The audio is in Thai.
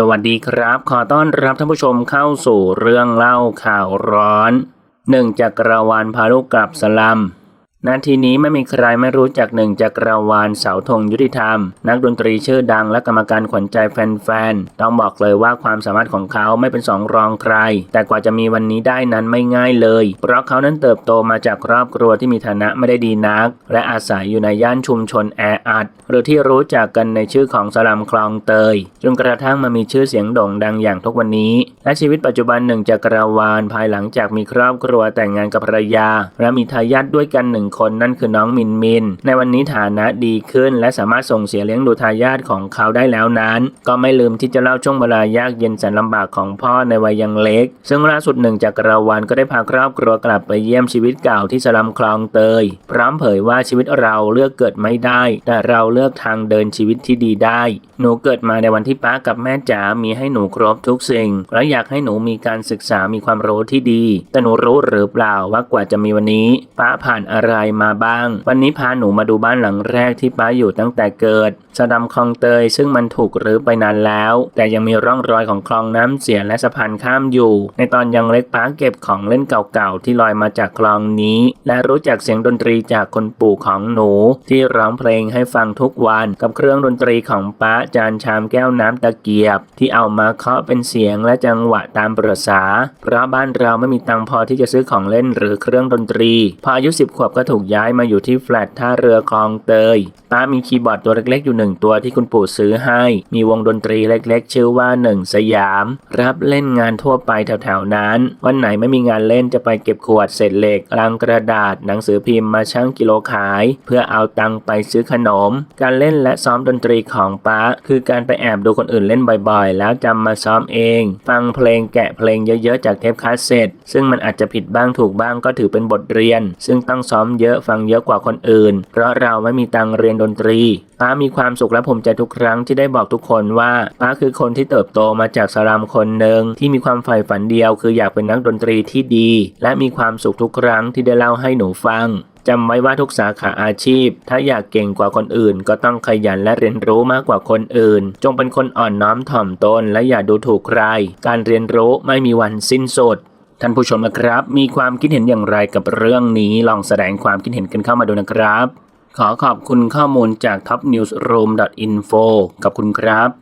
สวัสดีครับ ขอต้อนรับท่านผู้ชมเข้าสู่เรื่องเล่าข่าวร้อนหนึ่งจักรวาลพาลูกกลับสลัม นาทีนี้ไม่มีใครไม่รู้จักหนึ่งจักรวาลเสาธงยุติธรรม นักดนตรีชื่อดังและกรรมการขวัญใจแฟนๆ ต้องบอกเลยว่าความสามารถของเขาไม่เป็นสองรองใคร แต่กว่าจะมีวันนี้ได้นั้นไม่ง่ายเลย เพราะเขานั้นเติบโตมาจากครอบครัวที่มีฐานะไม่ได้ดีนัก และอาศัยอยู่ในย่านชุมชนแออัดหรือที่รู้จักกันในชื่อของสลัมคลองเตย จนกระทั่งมามีชื่อเสียงโด่งดังอย่างทุกวันนี้ และชีวิตปัจจุบันหนึ่งจักรวาลภายหลังจากมีครอบครัวแต่งงานกับภรรยา และมีทายาทด้วยกันหนึ่งคนนั่นคือน้องมินมิน ในวันนี้ฐานะดีขึ้น และสามารถส่งเสียเลี้ยงดูทายาทของเขาได้แล้วนั้น ก็ไม่ลืมที่จะเล่าช่วงเวลายากเย็นแสนลำบากของพ่อในวัยยังเล็ก ซึ่งล่าสุดหนึ่งจักรวาลก็ได้พาครอบครัวกลับไปเยี่ยมชีวิตเก่าที่สลัมคลองเตย พร้อมเผยว่าชีวิตเราเลือกเกิดไม่ได้ แต่เราเลือกทางเดินชีวิตที่ดีได้ หนูเกิดมาในวันที่ป้ากับแม่จ๋ามีให้หนูครบทุกสิ่ง และอยากให้หนูมีการศึกษามีความรู้ที่ดี แต่หนูรู้หรือเปล่าว่ากว่าจะมีวันนี้ป้าผ่านอะไรมาบ้าง วันนี้พาหนูมาดูบ้านหลังแรกที่ป้าอยู่ตั้งแต่เกิดสะดำคลองเตยซึ่งมันถูกรื้อไปนานแล้ว แต่ยังมีร่องรอยของคลองน้ำเสียและสะพานข้ามอยู่ ในตอนยังเล็กป้าเก็บของเล่นเก่าๆที่ลอยมาจากคลองนี้ และรู้จักเสียงดนตรีจากคนปู่ของหนู ที่ร้องเพลงให้ฟังทุกวันกับเครื่องดนตรีของป้าจานชามแก้วน้ำตะเกียบ ที่เอามาเคาะเป็นเสียงและจังหวะตามประษาเพราะบ้านเราไม่มีตังพอที่จะซื้อของเล่นหรือเครื่องดนตรี พออายุสิบขวบก็ถูกย้ายมาอยู่ที่แฟลตท่าเรือคลองเตยป้ามีคีย์บอร์ดตัวเล็กๆอยู่หนึ่งตัวที่คุณปู่ซื้อให้ มีวงดนตรีเล็กๆ ชื่อว่าหนึ่งสยาม รับเล่นงานทั่วไปแถวๆนั้น วันไหนไม่มีงานเล่นจะไปเก็บขวดเศษเหล็กลังกระดาษ หนังสือพิมพ์มาชั่งกิโลขาย เพื่อเอาตังค์ไปซื้อขนม การเล่นและซ้อมดนตรีของป้า คือการไปแอบดูคนอื่นเล่นบ่อยๆ แล้วจำมาซ้อมเอง ฟังเพลงแกะเพลงเยอะๆจากเทปคาสเซ็ตซึ่งมันอาจจะผิดบ้างถูกบ้างก็ถือเป็นบทเรียน ซึ่งต้องซ้อมเยอะฟังเยอะกว่าคนอื่น เพราะเราไม่มีตังเรียนดนตรีป้ามีความสุขและภูมิใจทุกครั้งที่ได้บอกทุกคนว่าป้าคือคนที่เติบโตมาจากสลามคนหนึ่งที่มีความใฝ่ฝันเดียว คืออยากเป็นนักดนตรีที่ดี และมีความสุขทุกครั้งที่ได้เล่าให้หนูฟังจำไว้ว่าทุกสาขาอาชีพ ถ้าอยากเก่งกว่าคนอื่น ก็ต้องขยันและเรียนรู้มากกว่าคนอื่น จงเป็นคนอ่อนน้อมถ่อมตนและอย่าดูถูกใคร การเรียนรู้ไม่มีวันสิ้นสุด ท่านผู้ชมนะครับ มีความคิดเห็นอย่างไรกับเรื่องนี้ลองแสดงความคิดเห็นกันเข้ามาดูนะครับ ขอขอบคุณข้อมูลจาก topnewsroom.info กับคุณครับ